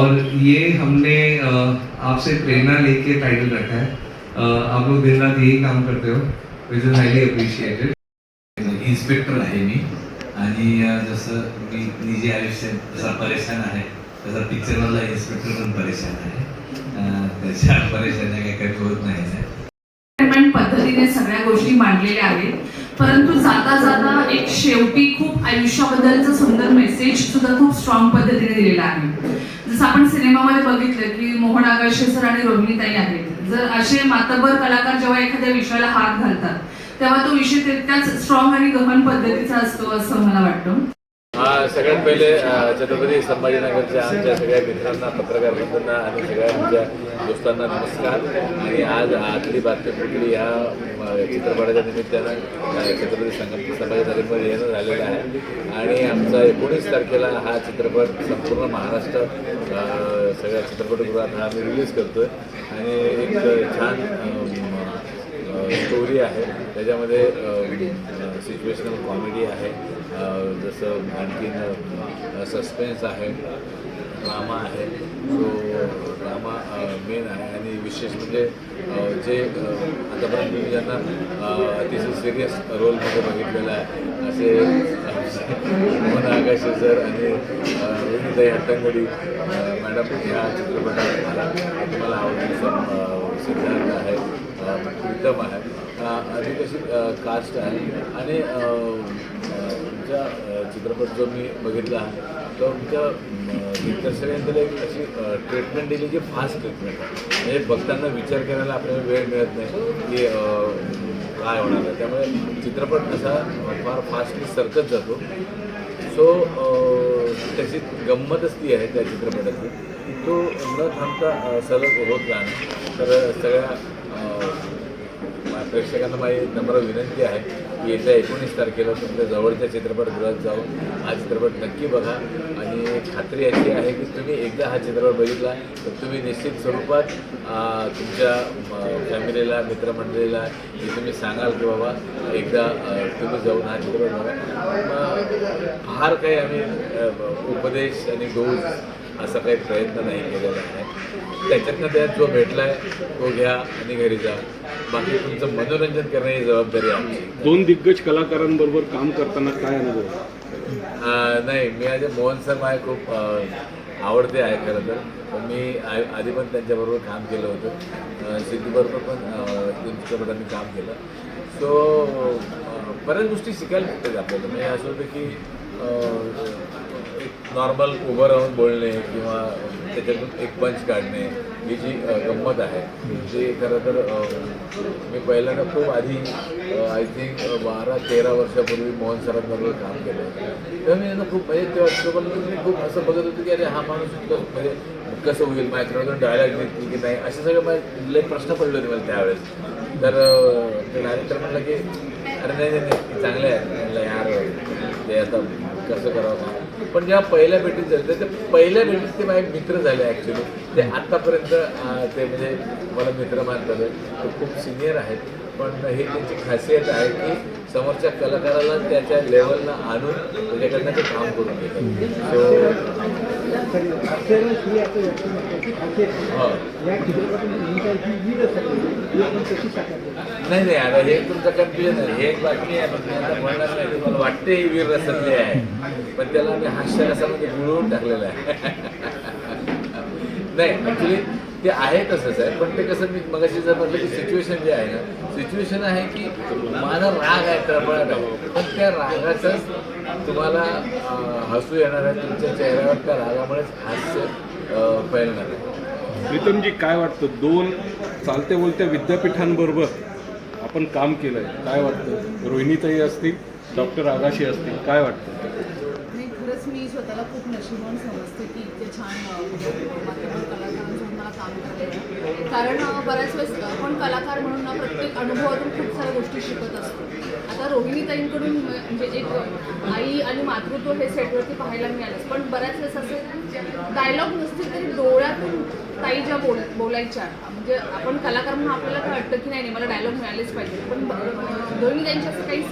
और ये हमने आपसे प्रेरणा लेके टाइटल रखा है। आप लोग दिन रात यही काम करते हो which is highly appreciated inspector आहे मी. आणि जसं मी निजी आयुष्यात जसा परेशान आहे तसा पिक्चरमधला इन्स्पेक्टर पण परेशान आहे. अ, त्याच्या आहे काही कमी होत नाही एंटरटेनमेंट पद्धतीने सगळ्या गोष्टी मांडलेल्या आहेत परंतु जाता जाता एक शेवटी खूप आयुष्याबद्दलचा सुंदर मेसेज सुद्धा खूप स्ट्रॉंग पद्धतीने दिलेला आहे. जसं आपण सिनेमामध्ये बघितलं की मोहन आगाशे सर आणि रोहिणीताई आहेत. जर असे मातबर कलाकार जेव्हा एखाद्या विषयाला हात घालतात तेव्हा तो विषय तितक्याच स्ट्रॉंग आणि गहन पद्धतीचा असतो असं मला वाटतं. सगळ्यात पहिले छत्रपती संभाजीनगरच्या आमच्या सगळ्या मित्रांना पत्रकार बंधूंना आणि सगळ्या आमच्या दोस्तांना नमस्कार. आणि आज आतली बातमीपत्री ह्या चित्रपटाच्या निमित्तानं छत्रपती संग संभाजीनगरमध्ये येणं झालेलं आहे. आणि आमचा एकोणीस तारखेला हा चित्रपट संपूर्ण महाराष्ट्रात सगळ्या चित्रपटगृहात हा आम्ही रिलीज करतोय. आणि एक छान स्टोरी आहे. त्याच्यामध्ये सिच्युएशनल कॉमेडी आहे. जसं आणखीन सस्पेन्स आहे. ड्रामा आहे. सो ड्रामा मेन आहे. आणि विशेष म्हणजे जे आतापर्यंत मी ज्यांना अतिशय सिरियस रोलमध्ये बघितलेला आहे असे मोहन आगाशे सर आणि अ, रोहिणीताई हट्टंगडी मॅडम ह्या चित्रपटात मला तुम्हाला आवडीचं सिद्धार्थ आहे. प्रीतम आहे अधिक अशी कास्ट आहे? आणि तुमचा चित्रपट जो मी बघितला आहे तो तुमच्या दिग्दर्शकांकडे एक अशी ट्रीटमेंट दिली जी फास्ट ट्रीटमेंट आहे. म्हणजे बघताना विचार करायला आपल्याला वेळ मिळत नाही की काय होणार आहे. त्यामुळे चित्रपट असा फार फास्टली सरकत जातो. सो त्याची गंमतच ती आहे त्या चित्रपटाची. तो न थांबता सलग होत राहणं तर सगळ्या प्रेक्षकांना माझी नम्र विनंती आहे की येत्या एकोणीस तारखेला तुमच्या जवळच्या चित्रपटगृहात जाऊन हा चित्रपट नक्की बघा. आणि खात्री अशी आहे की तुम्ही एकदा हा चित्रपट बघितला तर तुम्ही निश्चित स्वरूपात तुमच्या फॅमिलीला मित्रमंडळीला हे तुम्ही सांगाल की बाबा एकदा तुम्ही जाऊन हा चित्रपट बघा. फार काही आम्ही उपदेश आणि डोज असा काही प्रयत्न नाही केलेला आहे. त्याच्यातनं त्यात जो भेटला आहे तो घ्या आणि घरी जा. बाकी तुमचं मनोरंजन करण्याची जबाबदारी आमची. दोन दिग्गज कलाकारांबरोबर काम करताना काय अनुभव? नाही मी आज मोहन सर माझे खूप आवडते आहे खरं तर. पण मी आधी पण त्यांच्याबरोबर काम केलं होतं. सिद्धूबरोबर पण दोन चित्रपटांनी काम केलं. सो बऱ्याच गोष्टी शिकायला भेटतात आपल्याला. म्हणजे असं होतं की नॉर्मल उभं राहून बोलणे किंवा त्याच्यातून एक पंच काढणे ही जी गंमत आहे जी खरं तर मी पहिल्यांदा खूप आधी आय थिंक बारा तेरा वर्षापूर्वी मोहन सरांबरोबर काम केलं. तेव्हा मी यांना खूप म्हणजे तेव्हा तोपर्यंत मी खूप असं बघत होतो की अरे हा माणूस इतकं म्हणजे कसं होईल माझ्याकडून डायलॉग देतील की नाही असे सगळे माझे लई प्रश्न पडले होते मला त्यावेळेस. तर ते डायरेक्टर म्हणलं की अरे नाही नाही नाही चांगले आहे म्हणलं यार ते आता कसं करावं? पण जेव्हा पहिल्या भेटीत झाले ते पहिल्या भेटीत ते माझे मित्र झाले ॲक्च्युली ते आत्तापर्यंत ते म्हणजे मला मित्र मानतात. ते खूप सिनियर आहेत. पण हे त्यांची खासियत आहे की समोरच्या कलाकाराला त्याच्या लेवलला आणून त्याच्याकडनं ते काम करून घेतात. हो नाही नाही आता हे तुमचं कन्फ्युजन आहे. हे एक बातमी आहे पण मी आता म्हणणार नाही. तुम्हाला वाटते ही वीर रसतले आहे. पण त्याला मी हास्यरसामध्ये गुळवून टाकलेलं आहे. नाही ॲक्च्युली ते आहे तसंच आहे पण ते कसं मी मगाशी जर म्हटलं की सिच्युएशन जे आहे ना सिच्युएशन आहे की माझा राग आहे तळमळत आहे. पण त्या रागाचंच तुम्हाला हसू येणार आहे तुमच्या चेहऱ्यावर त्या रागामुळेच हास्य फैलणार आहे. प्रीतमजी काय वाटतं? दोन चालत्या बोलत्या विद्यापीठांबरोबर आपण काम केलंय. काय वाटतं? रोहिणीताई असतील डॉक्टर आगाशी असतील काय वाटतं? नाही खरंच मी स्वतःला खूप नशिबान समजते की इतके छान माध्यमात कलाकारांसोबत मला काम करायचं कारण बऱ्याच वेळेस आपण कलाकार म्हणून ना प्रत्येक अनुभवातून खूप साऱ्या गोष्टी शिकत असतो. आता रोहिणीताईंकडून म्हणजे एक आई आणि मातृत्व हे सेटवरती पाहायला मिळालंच पण बऱ्याच वेळेस असे डायलॉग नसतील तरी डोळ्यातून ताई ज्या बोल बोलायच्या. म्हणजे आपण कलाकार म्हणून आपल्याला काय वाटतं की नाही मला डायलॉग मिळालेच पाहिजे. पण दोन्ही त्यांच्या असं काही